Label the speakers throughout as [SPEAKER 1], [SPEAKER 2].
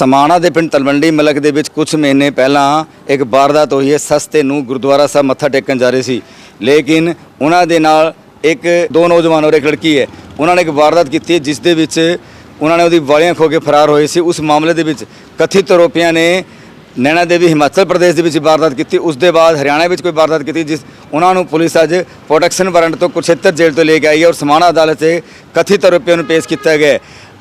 [SPEAKER 1] ਸਮਾਣਾ ਦੇ ਪਿੰਡ ਤਲਵੰਡੀ ਮਲਕ ਦੇ ਵਿੱਚ ਕੁਝ ਮਹੀਨੇ ਪਹਿਲਾਂ ਇੱਕ ਵਾਰਦਾਤ ਹੋਈ ਹੈ। ਸਸਤੇ ਨੂੰ ਗੁਰਦੁਆਰਾ ਸਾਹਿਬ ਮੱਥਾ ਟੇਕਣ ਜਾ ਰਹੇ ਸੀ। ਲੇਕਿਨ ਉਹਨਾਂ ਦੇ ਨਾਲ ਇੱਕ, ਦੋ ਨੌਜਵਾਨ ਔਰ ਇੱਕ ਲੜਕੀ ਹੈ। ਉਹਨਾਂ ਨੇ ਇੱਕ ਵਾਰਦਾਤ ਕੀਤੀ ਜਿਸ ਦੇ ਵਿੱਚ ਉਹਨਾਂ ਨੇ ਉਹਦੀ ਵਾਲੀਆਂ ਖੋ ਕੇ ਫਰਾਰ ਹੋਏ ਸੀ। ਉਸ ਮਾਮਲੇ ਦੇ ਵਿੱਚ ਕਥਿਤ ਆਰੋਪੀਆਂ ਨੇ ਨੈਣਾ ਦੇਵੀ ਹਿਮਾਚਲ ਪ੍ਰਦੇਸ਼ ਦੇ ਵਿੱਚ ਵਾਰਦਾਤ ਕੀਤੀ। ਉਸ ਦੇ ਬਾਅਦ ਹਰਿਆਣਾ ਵਿੱਚ ਕੋਈ ਵਾਰਦਾਤ ਕੀਤੀ, ਜਿਸ ਉਹਨਾਂ ਨੂੰ ਪੁਲਿਸ ਅੱਜ ਪ੍ਰੋਟੈਕਸ਼ਨ ਵਾਰੰਟ ਤੋਂ ਕੁਰਸ਼ੇਤਰ ਜੇਲ੍ਹ ਤੋਂ ਲੈ ਕੇ ਆਈ ਹੈ ਔਰ ਸਮਾਣਾ ਅਦਾਲਤ 'ਚ ਕਥਿਤ ਆਰੋਪੀਆਂ ਨੂੰ ਪੇਸ਼ ਕੀਤਾ ਗਿਆ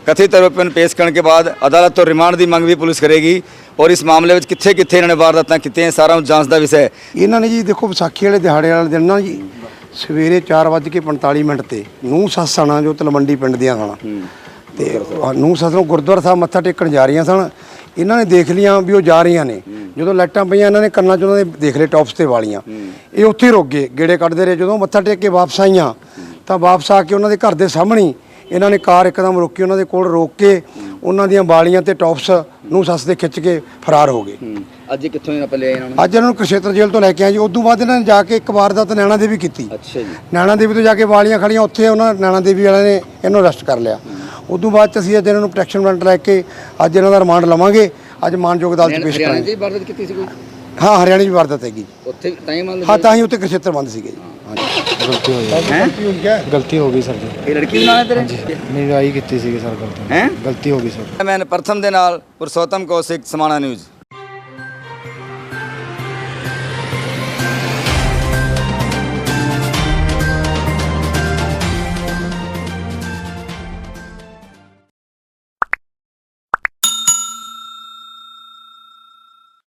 [SPEAKER 1] ਕਥਿਤ ਆਰੋਪੀਆਂ ਨੂੰ ਪੇਸ਼ ਕਰਨ ਕੇ ਬਾਅਦ ਅਦਾਲਤ ਤੋਂ ਰਿਮਾਂਡ ਦੀ ਮੰਗ ਵੀ ਪੁਲਿਸ ਕਰੇਗੀ ਔਰ ਇਸ ਮਾਮਲੇ ਵਿੱਚ ਕਿੱਥੇ ਕਿੱਥੇ ਇਹਨਾਂ ਨੇ ਵਾਰਦਾਤਾਂ ਕੀਤੀਆਂ ਸਾਰਾ ਉਹ ਜਾਂਚ ਦਾ ਵਿਸ਼ਾ ਹੈ।
[SPEAKER 2] ਇਹਨਾਂ ਨੇ ਜੀ ਦੇਖੋ ਵਿਸਾਖੀ ਵਾਲੇ ਦਿਹਾੜੇ ਵਾਲੇ ਦਿਨ ਨਾ ਜੀ ਸਵੇਰੇ 4:45 ਮਿੰਟ ਤੇ ਨੂੰ ਸੱਸਾਣਾ ਜੋ ਤਲਵੰਡੀ ਪਿੰਡ ਦੀਆਂ ਸਨ ਤੇ ਨੂੰ ਸੱਸ ਗੁਰਦੁਆਰਾ ਸਾਹਿਬ ਮੱਥਾ ਟੇਕਣ ਜਾ ਰਹੀਆਂ ਸਨ। ਇਹਨਾਂ ਨੇ ਦੇਖ ਲਿਆ ਵੀ ਉਹ ਜਾ ਰਹੀਆਂ ਨੇ। ਜਦੋਂ ਲਾਈਟਾਂ ਪਈਆਂ ਇਹਨਾਂ ਨੇ ਕੰਨਾਂ 'ਚ ਉਹਨਾਂ ਦੇ ਦੇਖ ਲਏ ਟੌਪਸ ਤੇ ਵਾਲੀਆਂ। ਇਹ ਉੱਥੇ ਰੁਕ ਗਏ ਗੇੜੇ ਕੱਢਦੇ ਰਹੇ। ਜਦੋਂ ਮੱਥਾ ਟੇਕ ਕੇ ਵਾਪਸ ਆਈਆਂ ਤਾਂ ਵਾਪਸ ਆ ਕੇ ਉਹਨਾਂ ਦੇ ਘਰ ਦੇ ਸਾਹਮਣੇ ਇਹਨਾਂ ਨੇ ਕਾਰ ਇੱਕਦਮ ਰੋਕੀ ਉਹਨਾਂ ਦੇ ਕੋਲ ਰੋਕ ਕੇ ਉਹਨਾਂ ਦੀਆਂ ਵਾਲੀਆਂ ਤੇ ਟੌਪਸ ਨੂੰ ਸੱਸ ਦੇ ਖਿੱਚ ਕੇ ਫਰਾਰ ਹੋ ਗਏ।
[SPEAKER 1] ਅੱਜ ਕਿੱਥੋਂ ਆਪਾਂ ਲਿਆ ਇਹਨਾਂ ਨੂੰ?
[SPEAKER 2] ਅੱਜ ਇਹਨਾਂ ਨੂੰ ਕੁਰਸ਼ੇਤਰ ਜੇਲ੍ਹ ਤੋਂ ਲੈ ਕੇ ਆਏ ਜੀ। ਤੋਂ ਬਾਅਦ ਇਹਨਾਂ ਨੇ ਜਾ ਕੇ ਇੱਕ ਵਾਰਦਾਤ ਨੈਣਾ ਦੇਵੀ ਕੀਤੀ।
[SPEAKER 1] ਅੱਛਾ ਜੀ।
[SPEAKER 2] ਨੈਣਾ ਦੇਵੀ ਤੋਂ ਜਾ ਕੇ ਵਾਲੀਆਂ ਖੜੀਆਂ ਉੱਥੇ ਉਹਨਾਂ ਨੈਣਾ ਦੇਵੀ ਵਾਲਿਆਂ ਨੇ ਇਹਨੂੰ ਅਰੈਸਟ ਕਰ ਲਿਆ। ਤੋਂ ਬਾਅਦ 'ਚ ਅਸੀਂ ਅੱਜ ਇਹਨਾਂ ਨੂੰ ਪ੍ਰੋਟੈਕਸ਼ਨ ਵਾਰੰਟ ਲੈ ਕੇ ਅੱਜ ਇਹਨਾਂ ਦਾ ਰਿਮਾਂਡ ਲਵਾਂਗੇ। ਅੱਜ ਮਾਨਯੋਗ ਅਦਾਲਤ 'ਚ ਪੇਸ਼
[SPEAKER 1] ਹਰਿਆਣਾ
[SPEAKER 2] ਕਰਾਂਗੇ
[SPEAKER 1] ਦੀ ਵਾਰਦਾਤ ਕੀਤੀ ਸੀ ਕੋਈ?
[SPEAKER 2] ਹਾਂ ਹਰਿਆਣੇ ਦੀ ਵਾਰਦਾਤ ਹੈਗੀ।
[SPEAKER 1] ਉੱਥੇ ਟਾਈਮ
[SPEAKER 2] ਹਾਂ ਤਾਂ ਹੀ ਉੱਥੇ ਕੁਰਸ਼ੇਤਰ ਬੰਦ ਸੀਗੇ ਜੀ।
[SPEAKER 3] ਗਲਤੀ
[SPEAKER 1] ਹੈ।
[SPEAKER 3] ਗਲਤੀ ਹੋ ਗਈ ਸਰ ਜੀ।
[SPEAKER 1] ਇਹ ਲੜਕੀ ਨਾਲ ਤੇਰੇ?
[SPEAKER 3] ਮੇਰੀ ਆਈ ਕੀਤੀ ਸੀਗੀ ਸਰ ਗਲਤੀ।
[SPEAKER 1] ਹੈ?
[SPEAKER 3] ਗਲਤੀ ਹੋ ਗਈ ਸਰ।
[SPEAKER 1] ਮੈਂ ਪ੍ਰਥਮ ਦੇ ਨਾਲ ਪੁਰਸ਼ੋਤਮ ਕੌਸ਼ਿਕ ਸਮਾਣਾ ਨਿਊਜ਼।